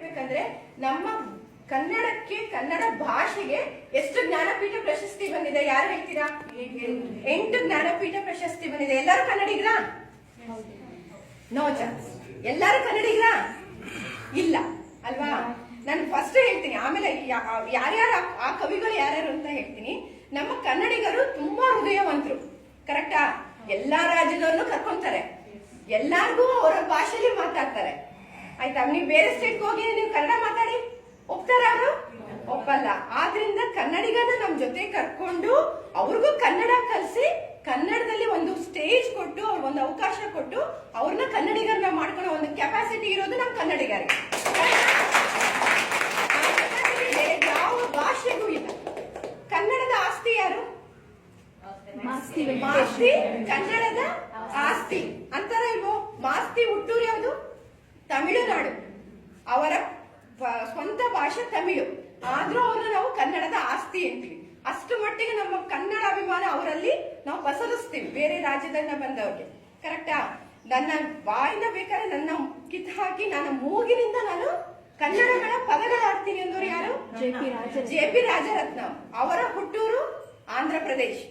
ಯಾಕಂದ್ರೆ ನಮ್ಮ ಕನ್ನಡಕ್ಕೆ, ಕನ್ನಡ ಭಾಷೆಗೆ ಎಷ್ಟು ಜ್ಞಾನಪೀಠ ಪ್ರಶಸ್ತಿ ಬಂದಿದೆ? ಯಾರು ಹೇಳ್ತೀರಾ? ಎಂಟು ಜ್ಞಾನಪೀಠ ಪ್ರಶಸ್ತಿ ಬಂದಿದೆ. ಎಲ್ಲರೂ ಕನ್ನಡಿಗರಾ? ನೋ ಚಾನ್ಸ್ ಎಲ್ಲರೂ ಕನ್ನಡಿಗರಾ? ಇಲ್ಲ. ಅಲ್ವಾ? ನಾನು ಫಸ್ಟ್ ಹೇಳ್ತೀನಿ. ಆಮೇಲೆ ಯಾರು ಯಾರ್ಯಾರು ಆ ಕವಿಗಳು ಯಾರ್ಯಾರು ಅಂತ ಹೇಳ್ತೀನಿ. ನಮ್ಮ ಕನ್ನಡಿಗರು ತುಂಬಾ ಹೃದಯವಂತರು. ಕರೆಕ್ಟಾ ಎಲ್ಲಾ ರಾಜ್ಯದವ್ರನ್ನು ಕರ್ಕೊಂತಾರೆ. ಎಲ್ಲಾರ್ಗೂ ಅವರ ಭಾಷೆಯಲ್ಲಿ ಮಾತಾಡ್ತಾರೆ. ಆಯ್ತಾ ನೀವು ಬೇರೆ ಸ್ಟೇಟ್ಗೆ ಹೋಗಿ ನೀವು ಕನ್ನಡ ಮಾತಾಡಿ. ಒಪ್ತಾರ ಅವರು? ಒಪ್ಪಲ್ಲ. ಆದ್ರಿಂದ ಕನ್ನಡಿಗನ ನಮ್ ಜೊತೆ ಕರ್ಕೊಂಡು ಅವ್ರಿಗೂ ಕನ್ನಡ ಕಲಿಸಿ ಕನ್ನಡದಲ್ಲಿ ಒಂದು ಸ್ಟೇಜ್ ಕೊಟ್ಟು ಅವ್ರಿಗೆ ಒಂದು ಅವಕಾಶ ಕೊಟ್ಟು ಅವ್ರನ್ನ ಕನ್ನಡಿಗರನ್ನ ಮಾಡ್ಕೊಳ್ಳೋ ಒಂದು ಕೆಪಾಸಿಟಿ ಇರೋದು ನಮ್ ಕನ್ನಡಿಗರಿಗೆ ಯಾವ ಭಾಷೆಗೂ ಇಲ್ಲ. ಕನ್ನಡದ ಆಸ್ತಿ ಯಾರು? ಮಾಸ್ತಿ ಮಾಸ್ತಿ ಕನ್ನಡದ ಆಸ್ತಿ. ಅಂತಾರ ಇಲ್ವೋ? ಮಾಸ್ತಿ ಹುಟ್ಟೂರು ಯಾವುದು? ತಮಿಳುನಾಡು. ಅವರ ಸ್ವಂತ ಭಾಷೆ ತಮಿಳು. ಆದ್ರೂ ಅವರು ನಾವು ಕನ್ನಡದ ಆಸ್ತಿ ಅಂತೀವಿ. ಅಷ್ಟು ಮಟ್ಟಿಗೆ ನಮ್ಮ ಕನ್ನಡ ಅಭಿಮಾನ ಅವರಲ್ಲಿ ನಾವು ಪಸರಿಸ್ತೀವಿ. ಬೇರೆ ರಾಜ್ಯದಿಂದ ಬಂದವರಿಗೆ. ಕರೆಕ್ಟಾ ನನ್ನ ಬಾಯಿನ ಬೇಕಾದ್ರೆ ನನ್ನ ಕಿತ್ ಹಾಕಿ ನನ್ನ ಮೂಗಿನಿಂದ ನಾನು ಕನ್ನಡಗಳ ಪದಗಳಾಡ್ತೀನಿ ಅಂದವ್ರು ಯಾರು? J P Rajaratna. J P Rajaratnam. ಅವರ ಹುಟ್ಟೂರು ಆಂಧ್ರ ಪ್ರದೇಶ್.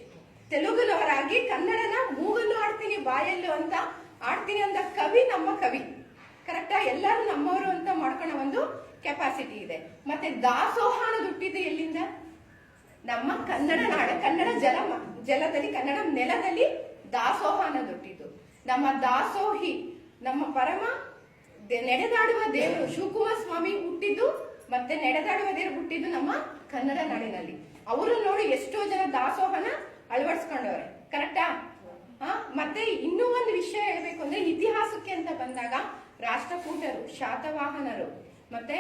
ತೆಲುಗುನವರಾಗಿ ಕನ್ನಡನ ಮೂಗಲ್ಲೂ ಆಡ್ತೀನಿ ಬಾಯಲ್ಲೂ ಅಂತ ಆಡ್ತೀನಿ ಅಂತ ಕವಿ ನಮ್ಮ ಕವಿ. ಕರೆಕ್ಟಾ ಎಲ್ಲರೂ ನಮ್ಮವರು ಅಂತ ಮಾಡ್ಕೊಳ್ಳೋ ಒಂದು ಕೆಪಾಸಿಟಿ ಇದೆ. ಮತ್ತೆ ದಾಸೋಹ ಅನ್ನೋದು ಎಲ್ಲಿಂದ? ನಮ್ಮ ಕನ್ನಡ ನಾಡ, ಕನ್ನಡ ಜಲ, ಜಲದಲ್ಲಿ, ಕನ್ನಡ ನೆಲದಲ್ಲಿ ದಾಸೋಹ ಅನ್ನೋದು ನಮ್ಮ ದಾಸೋಹಿ, ನಮ್ಮ ಪರಮ ನಡೆದಾಡುವ ದೇವರು ಶಿವಕುಮಾರ ಸ್ವಾಮಿ ಹುಟ್ಟಿದ್ದು, ಮತ್ತೆ ನಡೆದಾಡುವ ದೇವರು ಹುಟ್ಟಿದ್ದು ನಮ್ಮ ಕನ್ನಡ ನಾಡಿನಲ್ಲಿ. ಅವರು ನೋಡಿ ಎಷ್ಟೋ ಜನ ದಾಸೋಹನ ಅಳವಡಿಸ್ಕೊಂಡವ್ರೆ. ಕರೆಕ್ಟಾ? ಹಾ, ಮತ್ತೆ ಇನ್ನೂ ಒಂದು ವಿಷಯ ಹೇಳ್ಬೇಕು ಅಂದ್ರೆ ಇತಿಹಾಸಕ್ಕೆ ಅಂತ ಬಂದಾಗ ರಾಷ್ಟ್ರಕೂಟರು, ಶಾತವಾಹನರು, ಮತ್ತೆ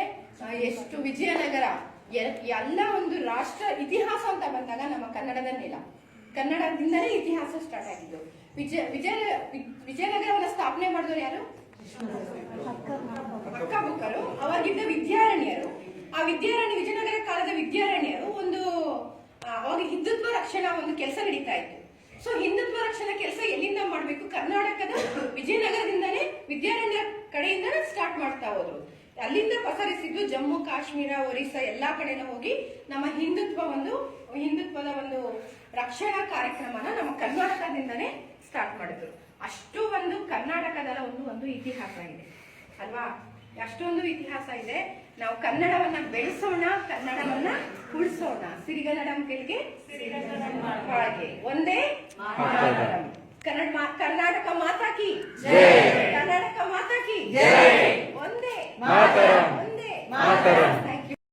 ಎಷ್ಟು ವಿಜಯನಗರ ಎಲ್ಲ ಒಂದು ರಾಷ್ಟ್ರ ಇತಿಹಾಸ ಅಂತ ಬಂದಾಗ ನಮ್ಮ ಕನ್ನಡದ ನೆಲ. ಕನ್ನಡದಿಂದಲೇ ಇತಿಹಾಸ ಸ್ಟಾರ್ಟ್ ಆಗಿದ್ದು. ವಿಜಯ ವಿಜಯ, ವಿಜಯನಗರವನ್ನು ಸ್ಥಾಪನೆ ಮಾಡಿದವರು ಯಾರು? ಅಕ್ಕ ಬುಕ್ಕರು. ಅವಾಗಿದ್ದ ವಿದ್ಯಾರಣ್ಯರು. ಆ ವಿದ್ಯಾರಣ್ಯ, ವಿಜಯನಗರ ಕಾಲದ ವಿದ್ಯಾರಣ್ಯರು ಒಂದು ಅವಾಗ ಹಿಂದುತ್ವ ರಕ್ಷಣಾ ಒಂದು ಕೆಲಸ ನಡೀತಾ ಇತ್ತು. ಸೊ ಹಿಂದುತ್ವ ರಕ್ಷಣಾ ಕೆಲಸ ಎಲ್ಲಿಂದ ಮಾಡಬೇಕು? ಕರ್ನಾಟಕದ ವಿಜಯನಗರದಿಂದಾನೇ ವಿದ್ಯಾರಣ್ಯ ಕಡೆಯಿಂದ ಸ್ಟಾರ್ಟ್ ಮಾಡ್ತಾ ಹೋದ್ರು. ಅಲ್ಲಿಂದ ಪಸರಿಸಿದ್ದು ಜಮ್ಮು ಕಾಶ್ಮೀರ ಒರಿಸ್ಸಾ ಎಲ್ಲಾ ಕಡೆನೂ ಹೋಗಿ ನಮ್ಮ ಹಿಂದುತ್ವ ಒಂದು ಹಿಂದುತ್ವದ ಒಂದು ರಕ್ಷಣಾ ಕಾರ್ಯಕ್ರಮನ ನಮ್ಮ ಕರ್ನಾಟಕದಿಂದನೇ ಸ್ಟಾರ್ಟ್ ಮಾಡಿದ್ರು. ಅಷ್ಟು ಒಂದು ಕರ್ನಾಟಕದ ಒಂದು ಒಂದು ಇತಿಹಾಸ ಇದೆ. ಅಲ್ವಾ? ಅಷ್ಟೊಂದು ಇತಿಹಾಸ ಇದೆ. ನಾವು ಕನ್ನಡವನ್ನ ಬೆಳೆಸೋಣ ಕನ್ನಡವನ್ನ ಉಳಿಸೋಣ. ಸಿರಿಗನ್ನಡಂ ಕೆಳಗೆ ಒಂದೇ. ಕನ್ನಡ ಕರ್ನಾಟಕ ಮಾತಾ ಮಾಡ್ತಾರೆ